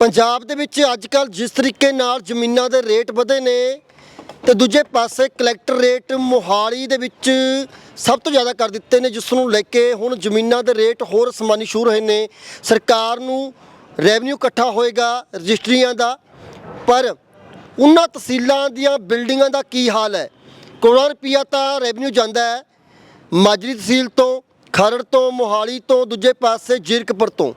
ਪੰਜਾਬ ਦੇ ਵਿੱਚ ਅੱਜ ਕੱਲ ਜਿਸ ਤਰੀਕੇ ਨਾਲ ਜ਼ਮੀਨਾਂ ਦੇ ਰੇਟ ਵਧੇ ਨੇ ਤੇ ਦੂਜੇ ਪਾਸੇ ਕਲੈਕਟਰ ਰੇਟ ਮੋਹਾਲੀ ਦੇ ਵਿੱਚ ਸਭ ਤੋਂ ਜ਼ਿਆਦਾ ਕਰ ਦਿੱਤੇ ਨੇ, ਜਿਸ ਨੂੰ ਲੈ ਕੇ ਹੁਣ ਜ਼ਮੀਨਾਂ ਦੇ ਰੇਟ ਹੋਰ ਅਸਮਾਨੀ ਸ਼ੁਰੂ ਹੋਏ ਨੇ। ਸਰਕਾਰ ਨੂੰ ਰੈਵਨਿਊ ਇਕੱਠਾ ਹੋਏਗਾ ਰਜਿਸਟਰੀਆਂ ਦਾ, ਪਰ ਉਹਨਾਂ ਤਹਿਸੀਲਾਂ ਦੀਆਂ ਬਿਲਡਿੰਗਾਂ ਦਾ ਕੀ ਹਾਲ ਹੈ? ਕਰੋੜਾਂ ਰੁਪਈਆ ਤਾਂ ਰੈਵਨਿਊ ਜਾਂਦਾ ਹੈ ਮਾਜਰੀ ਤਹਿਸੀਲ ਤੋਂ, ਖਰੜ ਤੋਂ, ਮੋਹਾਲੀ ਤੋਂ, ਦੂਜੇ ਪਾਸੇ ਜੀਰਕਪੁਰ ਤੋਂ।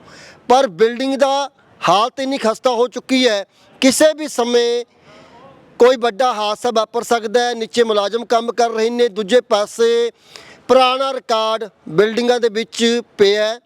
ਪਰ ਬਿਲਡਿੰਗ ਦਾ ਹਾਲਤ ਇੰਨੀ ਖਸਤਾ ਹੋ ਚੁੱਕੀ ਹੈ, ਕਿਸੇ ਵੀ ਸਮੇਂ ਕੋਈ ਵੱਡਾ ਹਾਦਸਾ ਵਾਪਰ ਸਕਦਾ ਹੈ, ਨੀਚੇ ਮੁਲਾਜ਼ਮ ਕੰਮ ਕਰ ਰਹੇ ਨੇ, ਦੂਜੇ ਪਾਸੇ ਪੁਰਾਣਾ ਰਿਕਾਰਡ ਬਿਲਡਿੰਗਾਂ ਦੇ ਵਿੱਚ ਪਿਆ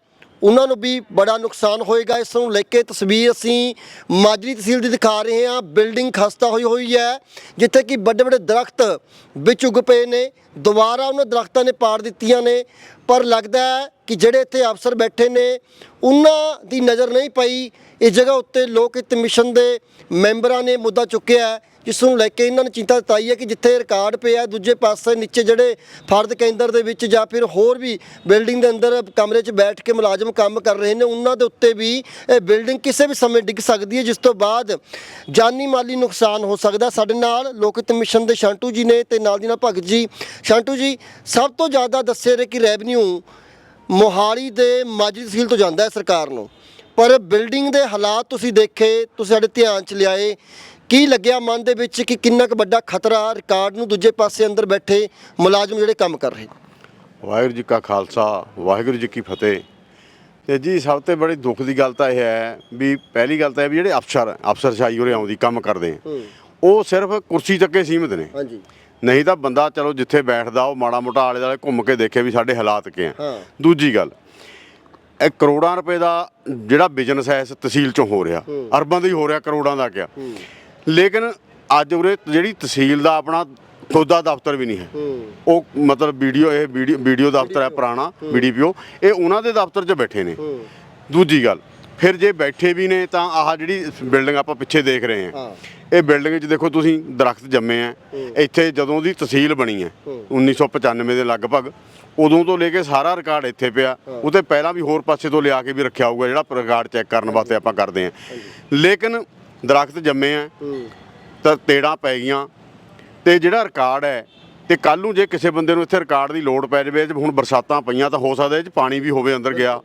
ਉਹਨਾਂ ਨੂੰ ਵੀ ਬੜਾ ਨੁਕਸਾਨ ਹੋਏਗਾ ਇਸ ਨੂੰ ਲੈ ਕੇ ਤਸਵੀਰ ਅਸੀਂ ਮਾਜਰੀ ਤਹਿਸੀਲ ਦੀ ਦਿਖਾ ਰਹੇ ਹਾਂ। ਬਿਲਡਿੰਗ ਖਸਤਾ ਹੋਈ ਹੋਈ ਹੈ, ਜਿੱਥੇ ਕਿ ਵੱਡੇ ਵੱਡੇ ਦਰਖਤ ਵਿੱਚ ਉੱਗ ਪਏ ਨੇ। ਦੁਬਾਰਾ ਉਹਨਾਂ ਦਰਖਤਾਂ ਨੇ ਪਾੜ ਦਿੱਤੀਆਂ ਨੇ, ਪਰ ਲੱਗਦਾ ਹੈ ਕਿ ਜਿਹੜੇ ਇੱਥੇ ਅਫਸਰ ਬੈਠੇ ਨੇ, ਉਹਨਾਂ ਦੀ ਨਜ਼ਰ ਨਹੀਂ ਪਈ। ਇਸ ਜਗ੍ਹਾ ਉੱਤੇ ਲੋਕ ਹਿੱਤ ਮਿਸ਼ਨ ਦੇ ਮੈਂਬਰਾਂ ਨੇ ਮੁੱਦਾ ਚੁੱਕਿਆ ਜਿਸ ਨੂੰ ਲੈ ਕੇ ਇਹਨਾਂ ਨੇ ਚਿੰਤਾ ਜਤਾਈ ਹੈ ਕਿ ਜਿੱਥੇ ਰਿਕਾਰਡ ਪਿਆ ਦੂਜੇ ਪਾਸੇ ਨੀਚੇ ਜਿਹੜੇ ਫਰਦ ਕੇਂਦਰ ਦੇ ਵਿੱਚ ਜਾਂ ਫਿਰ ਹੋਰ ਵੀ ਬਿਲਡਿੰਗ ਦੇ ਅੰਦਰ ਕਮਰੇ 'ਚ ਬੈਠ ਕੇ ਮੁਲਾਜ਼ਮ ਕੰਮ ਕਰ ਰਹੇ ਨੇ, ਉਹਨਾਂ ਦੇ ਉੱਤੇ ਵੀ ਇਹ ਬਿਲਡਿੰਗ ਕਿਸੇ ਵੀ ਸਮੇਂ ਡਿੱਗ ਸਕਦੀ ਹੈ, ਜਿਸ ਤੋਂ ਬਾਅਦ ਜਾਨੀ ਮਾਲੀ ਨੁਕਸਾਨ ਹੋ ਸਕਦਾ ਸਾਡੇ ਨਾਲ ਲੋਕ ਮਿਸ਼ਨ ਦੇ ਸ਼ਾਂਟੂ ਜੀ ਨੇ ਤੇ ਨਾਲ ਦੀ ਨਾਲ ਭਗਤ ਜੀ। ਸ਼ਾਂਟੂ ਜੀ, ਸਭ ਤੋਂ ਜ਼ਿਆਦਾ ਦੱਸੇ ਰਹੇ ਕਿ ਰੈਵਨਿਊ ਮੋਹਾਲੀ ਦੇ ਮਾਜੀ ਤਹਿਸੀਲ ਤੋਂ ਜਾਂਦਾ ਹੈ ਸਰਕਾਰ ਨੂੰ। ਪਰ ਬਿਲਡਿੰਗ ਦੇ ਹਾਲਾਤ ਤੁਸੀਂ ਦੇਖੇ, ਤੁਸੀਂ ਸਾਡੇ ਧਿਆਨ ਚ ਲਿਆਏ ਕੀ ਲੱਗਿਆ ਮਨ ਦੇ ਵਿੱਚ ਕਿ ਕਿੰਨਾ ਕੁ ਵੱਡਾ ਖਤਰਾ ਰਿਕਾਰਡ ਨੂੰ ਦੂਜੇ ਪਾਸੇ ਅੰਦਰ ਬੈਠੇ ਮੁਲਾਜ਼ਮ ਜਿਹੜੇ ਕੰਮ ਕਰ ਰਹੇ? ਵਾਹਿਗੁਰੂ ਜੀ ਕਾ ਖਾਲਸਾ ਵਾਹਿਗੁਰੂ ਜੀ ਕੀ ਫਤਿਹ। ਤੇ ਜੀ ਸਭ ਤੋਂ ਬੜੀ ਦੁੱਖ ਦੀ ਗੱਲ ਤਾਂ ਇਹ ਹੈ ਵੀ ਪਹਿਲੀ ਗੱਲ ਤਾਂ ਇਹ ਵੀ ਜਿਹੜੇ ਅਫਸਰ ਅਫਸਰਸ਼ਾਹੀ ਉਰੇ ਆਉਂਦੀ ਕੰਮ ਕਰਦੇ। ਆ ਉਹ ਸਿਰਫ ਕੁਰਸੀ ਤੱਕੇ ਸੀਮਿਤ ਨੇ। ਹਾਂਜੀ। ਨਹੀਂ ਤਾਂ ਬੰਦਾ ਚਲੋ ਜਿੱਥੇ ਬੈਠਦਾ ਉਹ ਮਾੜਾ ਮੋਟਾ ਆਲੇ ਦੁਆਲੇ ਘੁੰਮ ਕੇ ਦੇਖੇ ਵੀ ਸਾਡੇ ਹਾਲਾਤ ਕੀ ਆ। ਦੂਜੀ ਗੱਲ ਇਹ ਕਰੋੜਾਂ ਰੁਪਏ ਦਾ ਜਿਹੜਾ ਬਿਜ਼ਨਸ ਹੈ ਇਸ ਤਹਿਸੀਲ ਚੋਂ ਹੋ ਰਿਹਾ। ਅਰਬਾਂ ਦਾ ਹੀ ਹੋ ਰਿਹਾ ਕਰੋੜਾਂ ਦਾ ਕਿਆ। ਲੇਕਿਨ ਅੱਜ ਉਰੇ ਜਿਹੜੀ ਤਹਿਸੀਲ ਦਾ ਆਪਣਾ ਖੁਦਾ ਦਫ਼ਤਰ ਵੀ ਨਹੀਂ ਹੈ। ਉਹ ਮਤਲਬ ਵੀਡੀਓ ਇਹ ਵੀਡੀਓ ਦਫ਼ਤਰ ਹੈ ਪੁਰਾਣਾ ਬੀਡੀਪੀਓ ਇਹ ਉਹਨਾਂ ਦੇ ਦਫ਼ਤਰ 'ਚ ਬੈਠੇ ਨੇ। ਦੂਜੀ ਗੱਲ ਫਿਰ ਜੇ ਬੈਠੇ ਵੀ ਨੇ ਤਾਂ ਆਹ ਜਿਹੜੀ ਬਿਲਡਿੰਗ ਆਪਾਂ ਪਿੱਛੇ ਦੇਖ ਰਹੇ ਹਾਂ। ਇਹ ਬਿਲਡਿੰਗ 'ਚ ਦੇਖੋ ਤੁਸੀਂ ਦਰਖਤ ਜੰਮੇ ਆ ਇੱਥੇ ਜਦੋਂ ਦੀ ਤਹਿਸੀਲ ਬਣੀ ਹੈ 1995 ਦੇ ਲਗਭਗ ਉਦੋਂ ਤੋਂ ਲੈ ਕੇ ਸਾਰਾ ਰਿਕਾਰਡ ਇੱਥੇ ਪਿਆ। ਉਹ ਤੇ ਪਹਿਲਾਂ ਵੀ ਹੋਰ ਪਾਸੇ ਤੋਂ ਲਿਆ ਕੇ ਵੀ ਰੱਖਿਆ ਹੋਊਗਾ ਜਿਹੜਾ ਰਿਕਾਰਡ ਚੈੱਕ ਕਰਨ ਵਾਸਤੇ ਆਪਾਂ ਕਰਦੇ ਹਾਂ। ਲੇਕਿਨ ਦਰਖਤ ਜੰਮੇ ਆ ਤਾਂ ਤੇੜਾਂ ਪੈ ਗਈਆਂ। ਤੇ ਜਿਹੜਾ ਰਿਕਾਰਡ ਹੈ ਤੇ ਕੱਲ ਨੂੰ ਜੇ ਕਿਸੇ ਬੰਦੇ ਨੂੰ ਇੱਥੇ ਰਿਕਾਰਡ ਦੀ ਲੋੜ ਪੈ ਜਾਵੇ ਜੇ ਹੁਣ ਬਰਸਾਤਾਂ ਪਈਆਂ ਤਾਂ ਹੋ ਸਕਦਾ ਇਹ ਚ ਪਾਣੀ ਵੀ ਹੋਵੇ ਅੰਦਰ ਗਿਆ।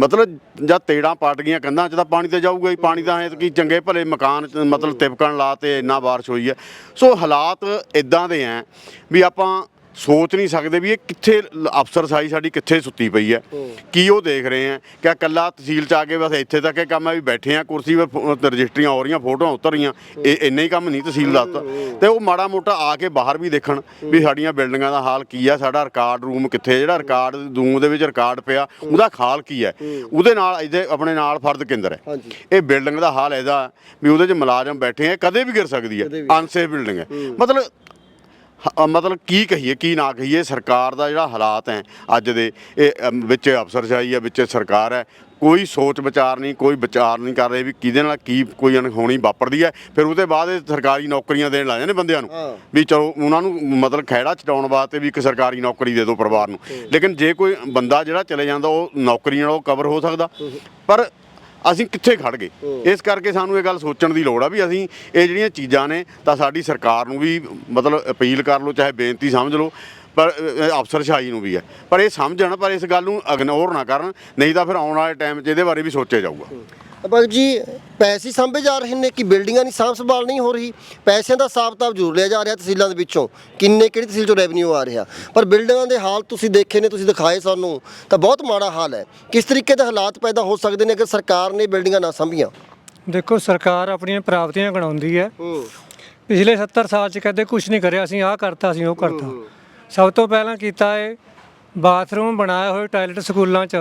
ਮਤਲਬ ਜਦ ਤੇੜਾਂ ਪਾਟ ਗਈਆਂ ਕੰਧਾਂ 'ਚ ਤਾਂ ਪਾਣੀ ਤੇ ਜਾਊਗਾ ਹੀ। ਪਾਣੀ ਤਾਂ ਐ ਕਿ ਚੰਗੇ ਭਲੇ ਮਕਾਨ ਮਤਲਬ ਤਿਪਕਣ ਲਾ ਤੇ ਇੰਨਾ ਬਾਰਿਸ਼ ਹੋਈ ਹੈ ਸੋ ਹਾਲਾਤ ਇਦਾਂ ਦੇ ਐ ਵੀ ਆਪਾਂ ਸੋਚ ਨਹੀਂ ਸਕਦੇ ਵੀ ਇਹ ਕਿੱਥੇ ਅਫਸਰਸ਼ਾਹੀ ਸਾਡੀ ਕਿੱਥੇ ਸੁੱਤੀ ਪਈ ਹੈ। ਕੀ ਉਹ ਦੇਖ ਰਹੇ ਆ ਕਿ ਕੱਲਾ ਤਹਿਸੀਲ ਚ ਆ ਕੇ ਬਸ ਇੱਥੇ ਤੱਕ ਇਹ ਕੰਮ ਹੈ ਵੀ ਬੈਠੇ ਆ ਕੁਰਸੀ 'ਤੇ ਰਜਿਸਟਰੀਆਂ ਹੋ ਰਹੀਆਂ ਫੋਟੋਆਂ ਉਤਰ ਰਹੀਆਂ। ਇਹ ਇੰਨਾ ਹੀ ਕੰਮ ਨਹੀਂ ਤਹਿਸੀਲ ਦਾ ਤਾਂ। ਉਹ ਮਾੜਾ ਮੋਟਾ ਆ ਕੇ ਬਾਹਰ ਵੀ ਦੇਖਣ ਵੀ ਸਾਡੀਆਂ ਬਿਲਡਿੰਗਾਂ ਦਾ ਹਾਲ ਕੀ ਆ ਸਾਡਾ ਰਿਕਾਰਡ ਰੂਮ ਕਿੱਥੇ ਜਿਹੜਾ ਰਿਕਾਰਡ ਰੂਮ ਦੇ ਵਿੱਚ ਰਿਕਾਰਡ ਪਿਆ ਉਹਦਾ ਖਾਲ ਕੀ ਹੈ? ਉਹਦੇ ਨਾਲ ਇਹਦੇ ਆਪਣੇ ਨਾਲ ਫਰਦ ਕੇਂਦਰ ਹੈ। ਇਹ ਬਿਲਡਿੰਗ ਦਾ ਹਾਲ ਇਹਦਾ ਵੀ ਉਹਦੇ 'ਚ ਮੁਲਾਜ਼ਮ ਬੈਠੇ ਆ ਕਦੇ ਵੀ ਗਿਰ ਸਕਦੀ ਕਦੇ ਹੈ। ਅਨਸੇਫ ਬਿਲਡਿੰਗ ਹੈ। ਮਤਲਬ ਹ- ਮਤਲਬ ਕੀ ਕਹੀਏ ਕੀ ਨਾ ਕਹੀਏ ਸਰਕਾਰ ਦਾ ਜਿਹੜਾ ਹਾਲਾਤ ਹੈ ਅੱਜ ਦੇ ਇਹ ਅਮ, ਵਿੱਚ ਅਫਸਰਸ਼ਾਹੀ ਹੈ ਵਿੱਚ ਸਰਕਾਰ ਹੈ ਕੋਈ ਸੋਚ ਵਿਚਾਰ ਨਹੀਂ ਕੋਈ ਵਿਚਾਰ ਨਹੀਂ ਕਰ ਰਹੇ ਵੀ ਕਿਹਦੇ ਨਾਲ ਕੀ ਕੋਈ ਅਣਹੋਣੀ ਵਾਪਰਦੀ ਹੈ। ਫਿਰ ਉਹਦੇ ਬਾਅਦ ਇਹ ਸਰਕਾਰੀ ਨੌਕਰੀਆਂ ਦੇਣ ਲੱਗ ਜਾਂਦੇ ਬੰਦਿਆਂ ਨੂੰ ਹਾਂ। ਵੀ ਚਲੋ ਉਹਨਾਂ ਨੂੰ ਮਤਲਬ ਖਹਿੜਾ ਚਟਾਉਣ ਵਾਸਤੇ ਵੀ ਇੱਕ ਸਰਕਾਰੀ ਨੌਕਰੀ ਦੇ ਦਿਓ ਪਰਿਵਾਰ ਨੂੰ। ਲੇਕਿਨ ਜੇ ਕੋਈ ਬੰਦਾ ਜਿਹੜਾ ਚਲੇ ਜਾਂਦਾ ਉਹ ਨੌਕਰੀ ਨਾਲ ਉਹ ਕਵਰ ਹੋ ਸਕਦਾ। ਪਰ ਅਸੀਂ ਕਿੱਥੇ ਖੜ ਗਏ। ਇਸ ਕਰਕੇ ਸਾਨੂੰ ਇਹ ਗੱਲ ਸੋਚਣ ਦੀ ਲੋੜ ਆ ਵੀ ਅਸੀਂ ਇਹ ਜਿਹੜੀਆਂ ਚੀਜ਼ਾਂ ਨੇ ਤਾਂ ਸਾਡੀ ਸਰਕਾਰ ਨੂੰ ਵੀ ਮਤਲਬ ਅਪੀਲ ਕਰ ਲਓ ਚਾਹੇ ਬੇਨਤੀ ਸਮਝ ਲਓ ਪਰ ਅਫਸਰਸ਼ਾਹੀ ਨੂੰ ਵੀ ਹੈ ਪਰ ਇਹ ਸਮਝਣ ਪਰ ਇਸ ਗੱਲ ਨੂੰ ਇਗਨੋਰ ਨਾ ਕਰਨ ਨਹੀਂ ਤਾਂ ਫਿਰ ਆਉਣ ਵਾਲੇ ਟਾਈਮ 'ਚ ਇਹਦੇ ਬਾਰੇ ਵੀ ਸੋਚਿਆ ਜਾਊਗਾ। ਭਗਤ ਜੀ ਪੈਸੇ ਸਾਂਭੇ ਜਾ ਰਹੇ ਨੇ ਕਿ ਬਿਲਡਿੰਗਾਂ ਦੀ ਸਾਂਭ ਸੰਭਾਲ ਨਹੀਂ ਹੋ ਰਹੀ? ਪੈਸਿਆਂ ਦਾ ਹਿਸਾਬ ਕਿਤਾਬ ਜ਼ਰੂਰ ਲਿਆ ਜਾ ਰਿਹਾ ਤਹਿਸੀਲਾਂ ਦੇ ਵਿੱਚੋਂ। ਕਿੰਨੇ ਕਿਹੜੀ ਤਹਿਸੀਲ ਚੋਂ ਰੈਵਨਿਊ ਆ ਰਿਹਾ? ਪਰ ਬਿਲਡਿੰਗਾਂ ਦੇ ਹਾਲ ਤੁਸੀਂ ਦੇਖੇ ਨੇ ਤੁਸੀਂ ਦਿਖਾਏ ਸਾਨੂੰ ਤਾਂ ਬਹੁਤ ਮਾੜਾ ਹਾਲ ਹੈ। ਕਿਸ ਤਰੀਕੇ ਦੇ ਹਾਲਾਤ ਪੈਦਾ ਹੋ ਸਕਦੇ ਨੇ ਅਗਰ ਸਰਕਾਰ ਨੇ ਬਿਲਡਿੰਗਾਂ ਨਾ ਸਾਂਭੀਆਂ? ਦੇਖੋ ਸਰਕਾਰ ਆਪਣੀਆਂ ਪ੍ਰਾਪਤੀਆਂ ਗਣਾਉਂਦੀ ਹੈ। ਹੂੰ। ਪਿਛਲੇ 70 ਸਾਲ ਚ ਕਦੇ ਕੁਝ ਨਹੀਂ ਕਰਿਆ ਅਸੀਂ ਆਹ ਕਰਤਾ ਅਸੀਂ ਉਹ ਕਰਤਾ। ਸਭ ਤੋਂ ਪਹਿਲਾਂ ਕੀਤਾ ਹੈ ਬਾਥਰੂਮ ਬਣਾਏ ਹੋਏ ਟਾਇਲਟ ਸਕੂਲਾਂ ਚ।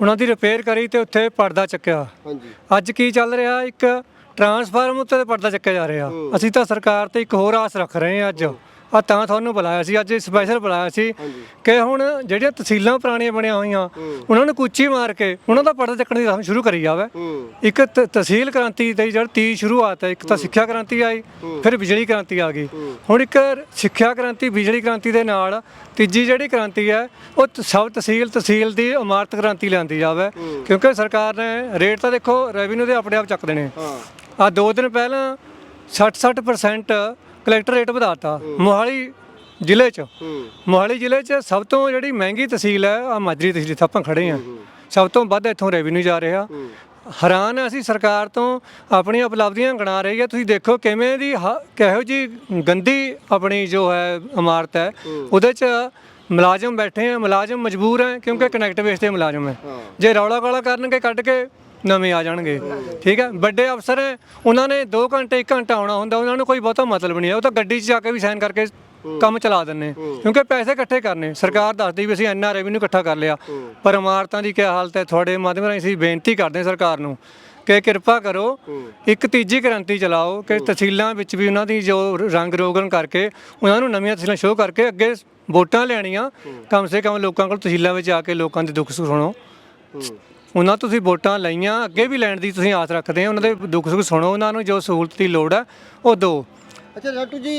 ਉਹਨਾਂ ਦੀ ਰਿਪੇਅਰ ਕਰੀ ਤੇ ਉੱਥੇ ਪਰਦਾ ਚੱਕਿਆ। ਹਾਂਜੀ। ਅੱਜ ਕੀ ਚੱਲ ਰਿਹਾ? ਇੱਕ ਟਰਾਂਸਫਾਰਮ ਉੱਤੇ ਪਰਦਾ ਚੱਕਿਆ ਜਾ ਰਿਹਾ। ਅਸੀਂ ਤਾਂ ਸਰਕਾਰ ਤੇ ਇੱਕ ਹੋਰ ਆਸ ਰੱਖ ਰਹੇ ਹਾਂ ਅੱਜ। ਆ ਤਾਂ ਤੁਹਾਨੂੰ ਬੁਲਾਇਆ ਸੀ ਅੱਜ ਸਪੈਸ਼ਲ ਬੁਲਾਇਆ ਸੀ ਕਿ ਹੁਣ ਜਿਹੜੀਆਂ ਤਹਿਸੀਲਾਂ ਪੁਰਾਣੀਆਂ ਬਣੀਆਂ ਹੋਈਆਂ ਉਹਨਾਂ ਨੂੰ ਕੁੱਚੀ ਮਾਰ ਕੇ ਉਹਨਾਂ ਦਾ ਪਰਦਾ ਚੱਕਣ ਦੀ ਰਸਮ ਸ਼ੁਰੂ ਕਰੀ ਜਾਵੇ। ਇੱਕ ਤਹਿਸੀਲ ਕ੍ਰਾਂਤੀ ਦੀ ਜਿਹੜੀ ਤੀ ਸ਼ੁਰੂਆਤ ਹੈ ਇੱਕ ਤਾਂ ਸਿੱਖਿਆ ਕ੍ਰਾਂਤੀ ਆਈ ਫਿਰ ਬਿਜਲੀ ਕ੍ਰਾਂਤੀ ਆ ਗਈ। ਹੁਣ ਇੱਕ ਸਿੱਖਿਆ ਕ੍ਰਾਂਤੀ ਬਿਜਲੀ ਕ੍ਰਾਂਤੀ ਦੇ ਨਾਲ ਤੀਜੀ ਜਿਹੜੀ ਕ੍ਰਾਂਤੀ ਹੈ ਉਹ ਸਭ ਤਹਿਸੀਲ ਤਹਿਸੀਲ ਦੀ ਇਮਾਰਤ ਕ੍ਰਾਂਤੀ ਲਿਆਂਦੀ ਜਾਵੇ। ਕਿਉਂਕਿ ਸਰਕਾਰ ਨੇ ਰੇਟ ਤਾਂ ਦੇਖੋ ਰੈਵਨਿਊ ਦੇ ਆਪਣੇ ਆਪ ਚੱਕਦੇ ਨੇ ਆ ਦੋ ਦਿਨ ਪਹਿਲਾਂ 60-60% ਕਲੈਕਟਰ ਰੇਟ ਵਧਾਤਾ। ਮੋਹਾਲੀ ਜ਼ਿਲ੍ਹੇ 'ਚ। ਮੋਹਾਲੀ ਜ਼ਿਲ੍ਹੇ 'ਚ ਸਭ ਤੋਂ ਜਿਹੜੀ ਮਹਿੰਗੀ ਤਹਿਸੀਲ ਹੈ ਆ ਮਾਜਰੀ ਤਹਿਸੀਲ ਜਿੱਥੇ ਆਪਾਂ ਖੜੇ ਆ ਸਭ ਤੋਂ ਵੱਧ ਇੱਥੋਂ ਰੈਵਨਿਊ ਜਾ ਰਿਹਾ। ਹੈਰਾਨ ਅਸੀਂ ਸਰਕਾਰ ਤੋਂ ਆਪਣੀਆਂ ਉਪਲਬਧੀਆਂ ਗਣਾ ਰਹੀ ਹੈ। ਤੁਸੀਂ ਦੇਖੋ ਕਿਵੇਂ ਦੀ ਕਿਹੋ ਜੀ ਗੰਦੀ ਆਪਣੀ ਜੋ ਹੈ ਇਮਾਰਤ ਹੈ ਉਹਦੇ 'ਚ ਮੁਲਾਜ਼ਮ ਬੈਠੇ ਆ ਮੁਲਾਜ਼ਮ ਮਜਬੂਰ ਹੈ ਕਿਉਂਕਿ ਕਨੈਕਟ ਬੇਸ ਤੇ ਮੁਲਾਜ਼ਮ ਹੈ। ਜੇ ਰੌਲਾ ਗਾਲਾ ਕਰਨਗੇ ਕੱਢ ਕੇ ਨਵੇਂ ਆ ਜਾਣਗੇ। ਠੀਕ ਹੈ? ਵੱਡੇ ਅਫਸਰ ਉਹਨਾਂ ਨੇ 2 ਘੰਟੇ 1 ਘੰਟਾ ਆਉਣਾ ਹੁੰਦਾ ਉਹਨਾਂ ਨੂੰ ਕੋਈ ਬਹੁਤਾ ਮਤਲਬ ਨਹੀਂ ਹੈ। ਉਹ ਤਾਂ ਗੱਡੀ 'ਚ ਜਾ ਕੇ ਵੀ ਸਾਈਨ ਕਰਕੇ ਕੰਮ ਚਲਾ ਦਿੰਨੇ ਕਿਉਂਕਿ ਪੈਸੇ ਇਕੱਠੇ ਕਰਨੇ। ਸਰਕਾਰ ਦੱਸਦੀ ਵੀ ਅਸੀਂ ਇੰਨਾ ਰੈਵਨਿਊ ਇਕੱਠਾ ਕਰ ਲਿਆ। ਪਰ ਇਮਾਰਤਾਂ ਦੀ ਕੀ ਹਾਲਤ ਹੈ? ਤੁਹਾਡੇ ਮਾਧਿਅਮ ਰਾਹੀਂ ਅਸੀਂ ਬੇਨਤੀ ਕਰਦੇ ਹਾਂ ਸਰਕਾਰ ਨੂੰ ਕਿ ਕਿਰਪਾ ਕਰੋ ਇੱਕ ਤੀਜੀ ਕ੍ਰਾਂਤੀ ਚਲਾਓ ਕਿ ਤਹਿਸੀਲਾਂ ਵਿੱਚ ਵੀ ਉਹਨਾਂ ਦੀ ਜੋ ਰੰਗ ਰੋਗਨ ਕਰਕੇ ਉਹਨਾਂ ਨੂੰ ਨਵੀਆਂ ਤਹਿਸੀਲਾਂ ਸ਼ੋਅ ਕਰਕੇ ਅੱਗੇ ਵੋਟਾਂ ਲੈਣੀਆਂ। ਕਮ ਸੇ ਕਮ ਲੋਕਾਂ ਕੋਲ ਤਹਿਸੀਲਾਂ ਵਿੱਚ ਆ ਕੇ ਲੋਕਾਂ ਦੇ ਦੁੱਖ ਸੁਣੋ। ਉਹਨਾਂ ਤੁਸੀਂ ਵੋਟਾਂ ਲਈਆਂ ਅੱਗੇ ਵੀ ਲੈਣ ਦੀ ਤੁਸੀਂ ਆਸ ਰੱਖਦੇ ਆ ਉਹਨਾਂ ਦੇ ਦੁੱਖ ਸੁੱਖ ਸੁਣੋ ਉਹਨਾਂ ਨੂੰ ਜੋ ਸਹੂਲਤ ਦੀ ਲੋੜ ਹੈ ਉਹ ਦਿਓ। ਅੱਛਾ ਰਾਟੂ ਜੀ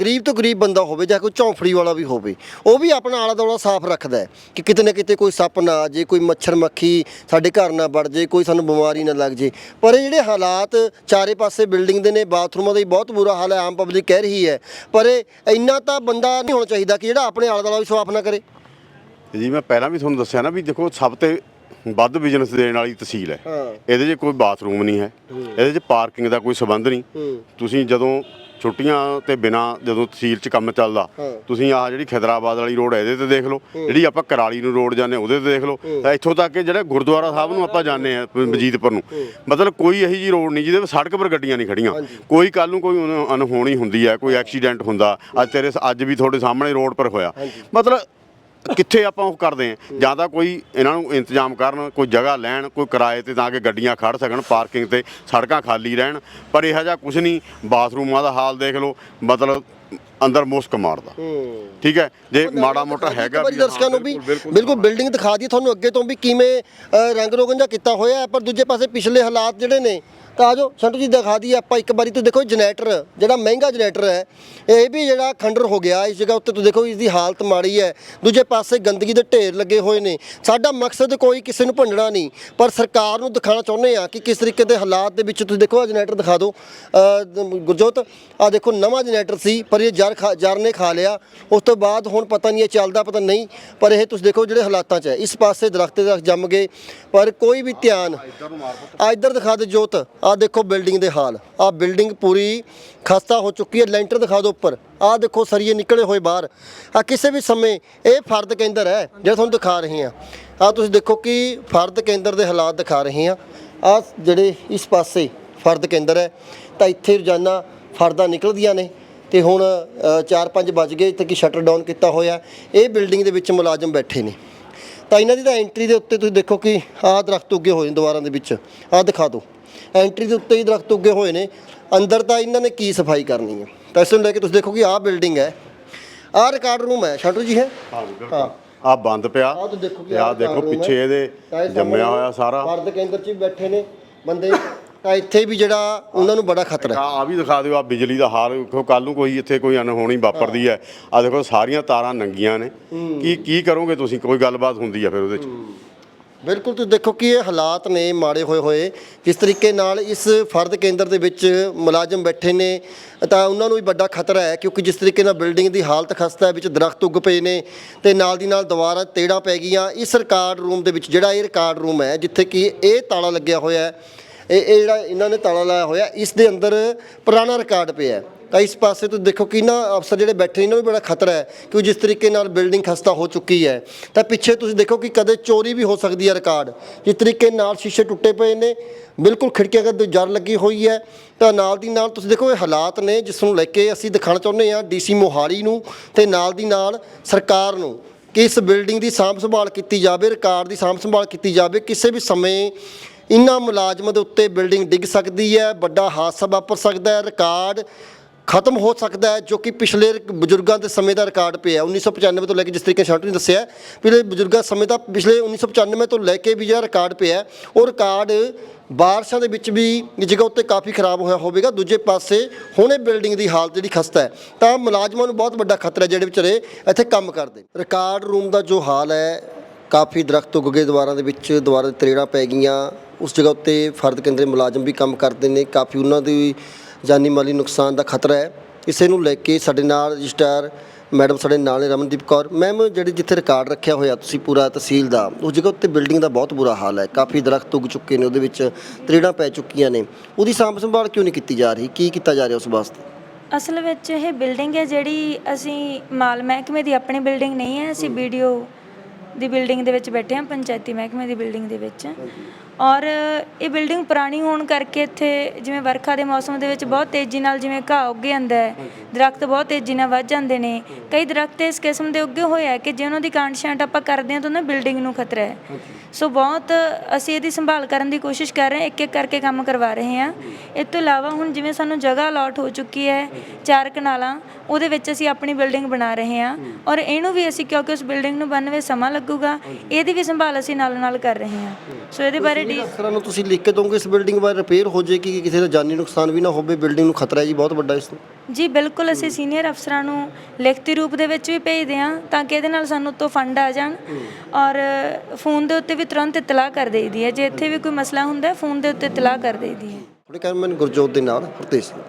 ਗਰੀਬ ਤੋਂ ਗਰੀਬ ਬੰਦਾ ਹੋਵੇ ਜਾਂ ਕੋਈ ਝੌਂਫੜੀ ਵਾਲਾ ਵੀ ਹੋਵੇ ਉਹ ਵੀ ਆਪਣਾ ਆਲਾ ਦੁਆਲਾ ਸਾਫ਼ ਰੱਖਦਾ ਹੈ ਕਿ ਕਿਤੇ ਨਾ ਕਿਤੇ ਕੋਈ ਸੱਪ ਨਾ ਆ ਜੇ ਕੋਈ ਮੱਛਰ ਮੱਖੀ ਸਾਡੇ ਘਰ ਨਾ ਵੜ ਜੇ ਕੋਈ ਸਾਨੂੰ ਬਿਮਾਰੀ ਨਾ ਲੱਗ ਜੇ ਪਰ ਇਹ ਜਿਹੜੇ ਹਾਲਾਤ ਚਾਰੇ ਪਾਸੇ ਬਿਲਡਿੰਗ ਦੇ ਨੇ ਬਾਥਰੂਮਾਂ ਦਾ ਵੀ ਬਹੁਤ ਬੁਰਾ ਹਾਲ ਹੈ ਆਮ ਪਬਲਿਕ ਕਹਿ ਰਹੀ ਹੈ। ਪਰ ਇਹ ਇੰਨਾ ਤਾਂ ਬੰਦਾ ਨਹੀਂ ਹੋਣਾ ਚਾਹੀਦਾ ਕਿ ਜਿਹੜਾ ਆਪਣੇ ਆਲਾ ਦੁਆਲਾ ਵੀ ਸਾਫ਼ ਨਾ ਕਰੇ। ਜੀ ਮੈਂ ਪਹਿਲਾਂ ਵੀ ਤੁਹਾਨੂੰ ਦੱਸਿਆ ਨਾ ਵੀ ਦੇਖੋ ਸਭ ਤੇ ਵੱਧ ਬਿਜ਼ਨਸ ਦੇਣ ਵਾਲੀ ਤਹਿਸੀਲ ਹੈ। ਹਾਂ। ਇਹਦੇ 'ਚ ਕੋਈ ਬਾਥਰੂਮ ਨਹੀਂ ਹੈ। ਇਹਦੇ 'ਚ ਪਾਰਕਿੰਗ ਦਾ ਕੋਈ ਸਬੰਧ ਨਹੀਂ। ਤੁਸੀਂ ਜਦੋਂ ਛੁੱਟੀਆਂ ਤੇ ਬਿਨਾ ਜਦੋਂ ਤਹਿਸੀਲ 'ਚ ਕੰਮ ਚੱਲਦਾ ਤੁਸੀਂ ਆਹ ਜਿਹੜੀ ਖਿਦਰਾਬਾਦ ਵਾਲੀ ਰੋਡ ਹੈ ਇਹਦੇ ਤੇ ਦੇਖ ਲਓ। ਜਿਹੜੀ ਆਪਾਂ ਕਰਾਲੀ ਨੂੰ ਰੋਡ ਜਾਂਦੇ ਉਹਦੇ ਤੇ ਦੇਖ ਲਓ। ਤਾਂ ਇੱਥੋਂ ਤੱਕ ਕਿ ਜਿਹੜੇ ਗੁਰਦੁਆਰਾ ਸਾਹਿਬ ਨੂੰ ਆਪਾਂ ਜਾਂਦੇ ਆ ਮਜੀਦਪੁਰ ਨੂੰ। ਮਤਲਬ ਕੋਈ ਇਹੀ ਜੀ ਰੋਡ ਨਹੀਂ ਜਿਹਦੇ 'ਤੇ ਸੜਕ 'ਪਰ ਗੱਡੀਆਂ ਨਹੀਂ ਖੜੀਆਂ। ਕੋਈ ਕੱਲ ਨੂੰ ਕੋਈ ਅਨ- ਅਨਹੋਣੀ ਹੁੰਦੀ ਹੈ ਕੋਈ ਐਕਸੀਡੈਂਟ ਹੁੰਦਾ। ਅੱਜ ਤੇਰੇ ਅੱਜ ਵੀ ਤੁਹਾਡੇ ਸਾਹਮਣੇ ਰੋਡ ਪਰ ਹੋਇਆ। ਮਤਲਬ ਕਿੱਥੇ ਆਪਾਂ ਉਹ ਕਰਦੇ ਆ ਜਾਂ ਤਾਂ ਕੋਈ ਇਹਨਾਂ ਨੂੰ ਇੰਤਜ਼ਾਮ ਕਰਨ ਕੋਈ ਜਗ੍ਹਾ ਲੈਣ ਕੋਈ ਕਿਰਾਏ ਤੇ ਤਾਂ ਕਿ ਗੱਡੀਆਂ ਖੜ ਸਕਣ ਪਾਰਕਿੰਗ ਤੇ ਸੜਕਾਂ ਖਾਲੀ ਰਹਿਣ। ਪਰ ਇਹੋ ਜਿਹਾ ਕੁਝ ਨਹੀਂ ਬਾਥਰੂਮਾਂ ਦਾ ਹਾਲ ਦੇਖ ਲਓ ਮਤਲਬ ਅੰਦਰ ਮੁਸਕ ਮਾਰਦਾ। ਠੀਕ ਹੈ? ਜੇ ਮਾੜਾ ਮੋਟਾ ਹੈਗਾ ਵੀ ਦਰਸ਼ਕਾਂ ਨੂੰ ਵੀ ਬਿਲਕੁਲ, ਬਿਲਡਿੰਗ ਦਿਖਾ ਦਈਏ ਤੁਹਾਨੂੰ ਅੱਗੇ ਤੋਂ ਵੀ ਕਿਵੇਂ ਰੰਗ ਰੋਗਨ ਜਿਹਾ ਕੀਤਾ ਹੋਇਆ ਪਰ ਦੂਜੇ ਪਾਸੇ ਪਿਛਲੇ ਹਾਲਾਤ ਜਿਹੜੇ ਨੇ ਤਾਂ ਆਜੋ ਸੰਟੂ ਜੀ ਦਿਖਾ ਦਈਏ ਆਪਾਂ ਇੱਕ ਵਾਰੀ ਤੁਸੀਂ ਦੇਖੋ ਜਨਰੇਟਰ, ਜਿਹੜਾ ਮਹਿੰਗਾ ਜਨਰੇਟਰ ਹੈ, ਇਹ ਵੀ ਜਿਹੜਾ ਖੰਡਰ ਹੋ ਗਿਆ, ਇਸ ਜਗ੍ਹਾ ਉੱਤੇ ਤੁਸੀਂ ਦੇਖੋ ਇਸ ਦੀ ਹਾਲਤ ਮਾੜੀ ਹੈ। ਦੂਜੇ ਪਾਸੇ ਗੰਦਗੀ ਦੇ ਢੇਰ ਲੱਗੇ ਹੋਏ ਨੇ। ਸਾਡਾ ਮਕਸਦ ਕੋਈ ਕਿਸੇ ਨੂੰ ਭੰਡਣਾ ਨਹੀਂ, ਪਰ ਸਰਕਾਰ ਨੂੰ ਦਿਖਾਉਣਾ ਚਾਹੁੰਦੇ ਆ ਕਿ ਕਿਸ ਤਰੀਕੇ ਦੇ ਹਾਲਾਤ ਦੇ ਵਿੱਚ ਤੁਸੀਂ ਦੇਖੋ ਆ ਜਨਰੇਟਰ ਦਿਖਾ ਦਿਓ। ਗੁਰਜੋਤ ਆ ਦੇਖੋ ਨਵਾਂ ਜਨਰੇਟਰ ਸੀ, ਪਰ ਇਹ ਜਰ ਖਾ, ਜਰ ਨੇ ਖਾ ਲਿਆ। ਉਸ ਤੋਂ ਬਾਅਦ ਹੁਣ ਪਤਾ ਨਹੀਂ ਇਹ ਚੱਲਦਾ, ਪਤਾ ਨਹੀਂ, ਪਰ ਇਹ ਤੁਸੀਂ ਦੇਖੋ ਜਿਹੜੇ ਹਾਲਾਤਾਂ 'ਚ ਹੈ। ਇਸ ਪਾਸੇ ਦਰਖਤ ਦਰਖਤ ਜੰਮ ਗਏ, ਪਰ ਕੋਈ ਵੀ ਧਿਆਨ ਆ ਇੱਧਰ ਦਿਖਾ ਦੇ ਜੋਤ। ਆ ਦੇਖੋ ਬਿਲਡਿੰਗ ਦੇ ਹਾਲ। ਆ ਬਿਲਡਿੰਗ ਪੂਰੀ ਖਸਤਾ ਹੋ ਚੁੱਕੀ ਹੈ। ਲੈਂਟਰ ਦਿਖਾ ਦਿਓ ਉੱਪਰ। ਆ ਦੇਖੋ ਸਰੀਏ ਨਿਕਲੇ ਹੋਏ ਬਾਹਰ। ਆ ਕਿਸੇ ਵੀ ਸਮੇਂ ਇਹ ਫਰਦ ਕੇਂਦਰ ਹੈ ਜਿਹੜਾ ਤੁਹਾਨੂੰ ਦਿਖਾ ਰਹੇ ਹਾਂ। ਆ ਤੁਸੀਂ ਦੇਖੋ ਕਿ ਫਰਦ ਕੇਂਦਰ ਦੇ ਹਾਲਾਤ ਦਿਖਾ ਰਹੇ ਹਾਂ। ਆ ਜਿਹੜੇ ਇਸ ਪਾਸੇ ਫਰਦ ਕੇਂਦਰ ਹੈ, ਤਾਂ ਇੱਥੇ ਰੋਜ਼ਾਨਾ ਫਰਦਾਂ ਨਿਕਲਦੀਆਂ ਨੇ ਤੇ ਹੁਣ 4-5 ਵੱਜ ਗਏ ਤੇ ਕਿ ਸ਼ਟਰ ਡਾਊਨ ਕੀਤਾ ਹੋਇਆ। ਇਹ ਬਿਲਡਿੰਗ ਦੇ ਵਿੱਚ ਮੁਲਾਜ਼ਮ ਬੈਠੇ ਨੇ। ਤਾਂ ਇਹਨਾਂ ਦੀ ਤਾਂ ਐਂਟਰੀ ਦੇ ਉੱਤੇ ਤੁਸੀਂ ਦੇਖੋ ਕਿ ਆਹ ਦਰਖਤ ਉੱਗੇ ਹੋਏ ਨੇ ਦੀਵਾਰਾਂ ਦੇ ਵਿੱਚ। ਆਹ ਦਿਖਾ ਦਿਓ। ਐਂਟਰੀ ਦੇ ਉੱਤੇ ਹੀ ਦਰਖਤ ਉੱਗੇ ਹੋਏ ਨੇ। ਅੰਦਰ ਤਾਂ ਇਹਨਾਂ ਨੇ ਕੀ ਸਫ਼ਾਈ ਕਰਨੀ ਹੈ? ਤਾਂ ਇਸ ਨੂੰ ਲੈ ਕੇ ਤੁਸੀਂ ਦੇਖੋ ਕਿ ਆਹ ਬਿਲਡਿੰਗ ਹੈ। ਆਹ ਰਿਕਾਰਡ ਰੂਮ ਹੈ। ਛਾਟੂ ਜੀ ਹੈ? ਹਾਂ ਆ ਬੰਦ ਪਿਆ। ਆਹ ਤੁਸੀਂ ਦੇਖੋ ਕਿ ਆਹ ਪਿੱਛੇ। ਇਹਦੇ ਜੰਮਿਆ ਹੋਇਆ ਸਾਰਾ। ਫਰਦ ਕੇਂਦਰ 'ਚ ਵੀ ਬੈਠੇ ਨੇ ਬੰਦੇ। ਤਾਂ ਇੱਥੇ ਵੀ ਜਿਹੜਾ ਉਹਨਾਂ ਨੂੰ ਬੜਾ ਖਤਰਾ ਹੈ। ਆ ਵੀ ਦਿਖਾ ਦਿਓ ਆ ਬਿਜਲੀ ਦਾ ਹਾਲ। ਦੇਖੋ ਕੱਲ ਨੂੰ ਕੋਈ ਇੱਥੇ ਕੋਈ ਅਨਹੋਣੀ ਵਾਪਰਦੀ ਹੈ। ਆ ਦੇਖੋ ਸਾਰੀਆਂ ਤਾਰਾਂ ਨੰਗੀਆਂ ਨੇ। ਕੀ ਕੀ ਕਰੋਗੇ ਤੁਸੀਂ? ਕੋਈ ਗੱਲਬਾਤ ਹੁੰਦੀ ਹੈ ਫਿਰ ਉਹਦੇ ਚ। ਬਿਲਕੁਲ, ਤੁਸੀਂ ਦੇਖੋ ਕਿ ਇਹ ਹਾਲਾਤ ਨੇ ਮਾੜੇ ਹੋਏ ਹੋਏ। ਜਿਸ ਤਰੀਕੇ ਨਾਲ ਇਸ ਫਰਦ ਕੇਂਦਰ ਦੇ ਵਿੱਚ ਮੁਲਾਜ਼ਮ ਬੈਠੇ ਨੇ, ਤਾਂ ਉਹਨਾਂ ਨੂੰ ਵੀ ਵੱਡਾ ਖਤਰਾ ਹੈ, ਕਿਉਂਕਿ ਜਿਸ ਤਰੀਕੇ ਨਾਲ ਬਿਲਡਿੰਗ ਦੀ ਹਾਲਤ ਖਸਤਾ ਹੈ, ਵਿੱਚ ਦਰਖਤ ਉੱਗ ਪਏ ਨੇ, ਤੇ ਨਾਲ ਦੀ ਨਾਲ ਦੁਬਾਰਾ ਤੇੜਾਂ ਪੈ ਗਈਆਂ। ਇਸ ਰਿਕਾਰਡ ਰੂਮ ਦੇ ਵਿੱਚ, ਜਿਹੜਾ ਇਹ ਰਿਕਾਰਡ ਰੂਮ ਹੈ, ਜਿੱਥੇ ਕਿ ਇਹ ਤਾਲਾ ਲੱਗਿਆ ਹੋਇਆ ਹੈ, ਇਹ ਇਹ ਜਿਹੜਾ ਇਹਨਾਂ ਨੇ ਤਾਲਾ ਲਾਇਆ ਹੋਇਆ, ਇਸ ਦੇ ਅੰਦਰ ਪੁਰਾਣਾ ਰਿਕਾਰਡ ਪਿਆ ਹੈ। ਤਾਂ ਇਸ ਪਾਸੇ ਤੋਂ ਦੇਖੋ ਕਿ ਨਾ ਅਫਸਰ ਜਿਹੜੇ ਬੈਠੇ ਨੇ, ਇਹਨਾਂ ਨੂੰ ਵੀ ਬੜਾ ਖਤਰਾ ਹੈ ਕਿ ਜਿਸ ਤਰੀਕੇ ਨਾਲ ਬਿਲਡਿੰਗ ਖਸਤਾ ਹੋ ਚੁੱਕੀ ਹੈ। ਤਾਂ ਪਿੱਛੇ ਤੁਸੀਂ ਦੇਖੋ ਕਿ ਕਦੇ ਚੋਰੀ ਵੀ ਹੋ ਸਕਦੀ ਹੈ ਰਿਕਾਰਡ। ਜਿਸ ਤਰੀਕੇ ਨਾਲ ਸ਼ੀਸ਼ੇ ਟੁੱਟੇ ਪਏ ਨੇ, ਬਿਲਕੁਲ ਖਿੜਕੀਆਂ ਕਦੇ ਜਰ ਲੱਗੀ ਹੋਈ ਹੈ, ਤਾਂ ਨਾਲ ਦੀ ਨਾਲ ਤੁਸੀਂ ਦੇਖੋ ਇਹ ਹਾਲਾਤ ਨੇ, ਜਿਸ ਨੂੰ ਲੈ ਕੇ ਅਸੀਂ ਦਿਖਾਉਣਾ ਚਾਹੁੰਦੇ ਹਾਂ ਡੀਸੀ ਮੋਹਾਲੀ ਨੂੰ ਤੇ ਨਾਲ ਦੀ ਨਾਲ ਸਰਕਾਰ ਨੂੰ ਕਿ ਇਸ ਬਿਲਡਿੰਗ ਦੀ ਸਾਂਭ ਸੰਭਾਲ ਕੀਤੀ ਜਾਵੇ, ਰਿਕਾਰਡ ਦੀ ਸਾਂਭ ਸੰਭਾਲ ਕੀਤੀ ਜਾਵੇ। ਕਿਸੇ ਵੀ ਸਮੇਂ ਇਹਨਾਂ ਮੁਲਾਜ਼ਮਾਂ ਦੇ ਉੱਤੇ ਬਿਲਡਿੰਗ ਡਿੱਗ ਸਕਦੀ ਹੈ, ਵੱਡਾ ਹਾਦਸਾ ਵਾਪਰ ਸਕਦਾ ਹੈ, ਰਿਕਾਰਡ ਖਤਮ ਹੋ ਸਕਦਾ ਹੈ, ਜੋ ਕਿ ਪਿਛਲੇ ਬਜ਼ੁਰਗਾਂ ਦੇ ਸਮੇਂ ਦਾ ਰਿਕਾਰਡ ਪਿਆ 1995 ਤੋਂ ਲੈ ਕੇ ਜਿਸ ਤਰੀਕੇ ਸ਼ਾਂਟੂ ਨੇ ਦੱਸਿਆ ਪਿਛਲੇ ਬਜ਼ੁਰਗਾਂ ਸਮੇਂ ਦਾ ਪਿਛਲੇ 1995 ਤੋਂ ਲੈ ਕੇ ਵੀ ਜਿਹੜਾ ਰਿਕਾਰਡ ਪਿਆ ਉਹ ਰਿਕਾਰਡ ਬਾਰਿਸ਼ਾਂ ਦੇ ਵਿੱਚ ਵੀ ਜਗ੍ਹਾ ਉੱਤੇ ਕਾਫੀ ਖਰਾਬ ਹੋਇਆ ਹੋਵੇਗਾ। ਦੂਜੇ ਪਾਸੇ ਹੁਣੇ ਬਿਲਡਿੰਗ ਦੀ ਹਾਲਤ ਜਿਹੜੀ ਖਸਤਾ ਹੈ, ਤਾਂ ਮੁਲਾਜ਼ਮਾਂ ਨੂੰ ਬਹੁਤ ਵੱਡਾ ਖਤਰਾ ਜਿਹੜੇ ਵਿਚਾਰੇ ਇੱਥੇ ਕੰਮ ਕਰਦੇ ਰਿਕਾਰਡ ਰੂਮ ਦਾ ਜੋ ਹਾਲ ਹੈ, ਕਾਫੀ ਦਰਖਤ ਉੱਗ ਗਏ ਦੀਵਾਰਾਂ ਦੇ ਵਿੱਚ ਦੀਵਾਰਾਂ ਦੇ ਤਰੇੜਾਂ ਪੈ ਗਈਆਂ। ਉਸ ਜਗ੍ਹਾ ਉੱਤੇ ਫਰਦ ਕੇਂਦਰੀ ਮੁਲਾਜ਼ਮ ਵੀ ਕੰਮ ਕਰਦੇ ਨੇ। ਕਾਫੀ ਉਹਨਾਂ ਦੀ ਜਾਨੀ ਮਾਲੀ ਨੁਕਸਾਨ ਦਾ ਖਤਰਾ ਹੈ। ਇਸੇ ਨੂੰ ਲੈ ਕੇ ਸਾਡੇ ਨਾਲ ਰਜਿਸਟਰ ਮੈਡਮ ਸਾਡੇ ਨਾਲ ਨੇ ਰਮਨਦੀਪ ਕੌਰ। ਮੈਮ ਜਿਹੜੇ ਜਿੱਥੇ ਰਿਕਾਰਡ ਰੱਖਿਆ ਹੋਇਆ ਤੁਸੀਂ ਪੂਰਾ ਤਹਿਸੀਲ ਦਾ ਉਸ ਜਗ੍ਹਾ ਉੱਤੇ ਬਿਲਡਿੰਗ ਦਾ ਬਹੁਤ ਬੁਰਾ ਹਾਲ ਹੈ। ਕਾਫੀ ਦਰਖਤ ਉੱਗ ਚੁੱਕੇ ਨੇ ਉਹਦੇ ਵਿੱਚ ਤਰੇੜਾਂ ਪੈ ਚੁੱਕੀਆਂ ਨੇ। ਉਹਦੀ ਸਾਂਭ ਸੰਭਾਲ ਕਿਉਂ ਨਹੀਂ ਕੀਤੀ ਜਾ ਰਹੀ? ਕੀ ਕੀਤਾ ਜਾ ਰਿਹਾ ਉਸ ਵਾਸਤੇ? ਅਸਲ ਵਿੱਚ ਇਹ ਬਿਲਡਿੰਗ ਹੈ ਜਿਹੜੀ ਅਸੀਂ ਮਾਲ ਮਹਿਕਮੇ ਦੀ ਆਪਣੀ ਬਿਲਡਿੰਗ ਨਹੀਂ ਹੈ। ਅਸੀਂ ਵੀਡੀਓ ਦੀ ਬਿਲਡਿੰਗ ਦੇ ਵਿੱਚ ਬੈਠੇ ਹਾਂ ਪੰਚਾਇਤੀ ਮਹਿਕਮੇ ਦੀ ਬਿਲਡਿੰਗ ਦੇ ਵਿੱਚ। ਔਰ ਇਹ ਬਿਲਡਿੰਗ ਪੁਰਾਣੀ ਹੋਣ ਕਰਕੇ ਇੱਥੇ ਜਿਵੇਂ ਵਰਖਾ ਦੇ ਮੌਸਮ ਦੇ ਵਿੱਚ ਬਹੁਤ ਤੇਜ਼ੀ ਨਾਲ ਜਿਵੇਂ ਘਾਹ ਉੱਗੇ ਜਾਂਦਾ ਹੈ ਦਰਖਤ ਬਹੁਤ ਤੇਜ਼ੀ ਨਾਲ ਵੱਧ ਜਾਂਦੇ ਨੇ। ਕਈ ਦਰਖਤ ਇਸ ਕਿਸਮ ਦੇ ਉੱਗੇ ਹੋਏ ਆ ਕਿ ਜੇ ਉਹਨਾਂ ਦੀ ਕਾਂਟ ਛਾਂਟ ਆਪਾਂ ਕਰਦੇ ਹਾਂ ਤਾਂ ਉਹਨਾਂ ਬਿਲਡਿੰਗ ਨੂੰ ਖਤਰਾ ਹੈ। ਸੋ ਬਹੁਤ ਅਸੀਂ ਇਹਦੀ ਸੰਭਾਲ ਕਰਨ ਦੀ ਕੋਸ਼ਿਸ਼ ਕਰ ਰਹੇ ਹਾਂ ਇੱਕ ਇੱਕ ਕਰਕੇ ਕੰਮ ਕਰਵਾ ਰਹੇ ਹਾਂ। ਇਸ ਤੋਂ ਇਲਾਵਾ ਹੁਣ ਜਿਵੇਂ ਸਾਨੂੰ ਜਗ੍ਹਾ ਅਲਾਟ ਹੋ ਚੁੱਕੀ ਹੈ ਚਾਰ ਕਨਾਲਾਂ ਉਹਦੇ ਵਿੱਚ ਅਸੀਂ ਆਪਣੀ ਬਿਲਡਿੰਗ ਬਣਾ ਰਹੇ ਹਾਂ। ਔਰ ਇਹਨੂੰ ਵੀ ਅਸੀਂ ਕਿਉਂਕਿ ਉਸ ਬਿਲਡਿੰਗ ਨੂੰ ਬਣਨ ਵਿੱਚ ਸਮਾਂ ਲੱਗੂਗਾ ਇਹਦੀ ਵੀ ਸੰਭਾਲ ਅਸੀਂ ਨਾਲ ਨਾਲ ਕਰ ਰਹੇ ਹਾਂ। ਸੋ ਇਹਦੇ ਬਾਰੇ ਡੀ ਅਫਸਰਾਂ ਨੂੰ ਤੁਸੀਂ ਲਿਖ ਕੇ ਦੋਗੇ ਇਸ ਬਿਲਡਿੰਗ ਬਾਰੇ ਰਿਪੇਅਰ ਹੋ ਜਾਏਗੀ ਕਿ ਕਿਸੇ ਦਾ ਜਾਨੀ ਨੁਕਸਾਨ ਵੀ ਨਾ ਹੋਵੇ ਬਿਲਡਿੰਗ ਨੂੰ ਖਤਰਾ ਹੈ ਜੀ ਬਹੁਤ ਵੱਡਾ ਇਸ ਤੋਂ ਜੀ ਬਿਲਕੁਲ ਅਸੀਂ ਸੀਨੀਅਰ ਅਫਸਰਾਂ ਨੂੰ ਲਿਖਤੀ ਰੂਪ ਦੇ ਵਿੱਚ ਵੀ ਭੇਜਦੇ ਹਾਂ ਤਾਂ ਕਿ ਇਹਦੇ ਨਾਲ ਸਾਨੂੰ ਤੋਂ ਫੰਡ ਆ ਜਾਣ ਔਰ ਫੋਨ ਦੇ ਉੱਤੇ ਵੀ ਤੁਰੰਤ ਇਤਲਾਹ ਕਰ ਦੇਈਦੀ ਹੈ। ਜੇ ਇੱਥੇ ਵੀ ਕੋਈ ਮਸਲਾ ਹੁੰਦਾ ਫੋਨ ਦੇ ਉੱਤੇ ਇਤਲਾਹ ਕਰ ਦੇਈਦੀ ਹੈ। ਥੋੜੇ ਕੈਮਰਾਮੈਨ ਗੁਰਜੋਤ ਦੇ ਨਾਲ ਹਰਤੇਜ ਸਿੰਘ।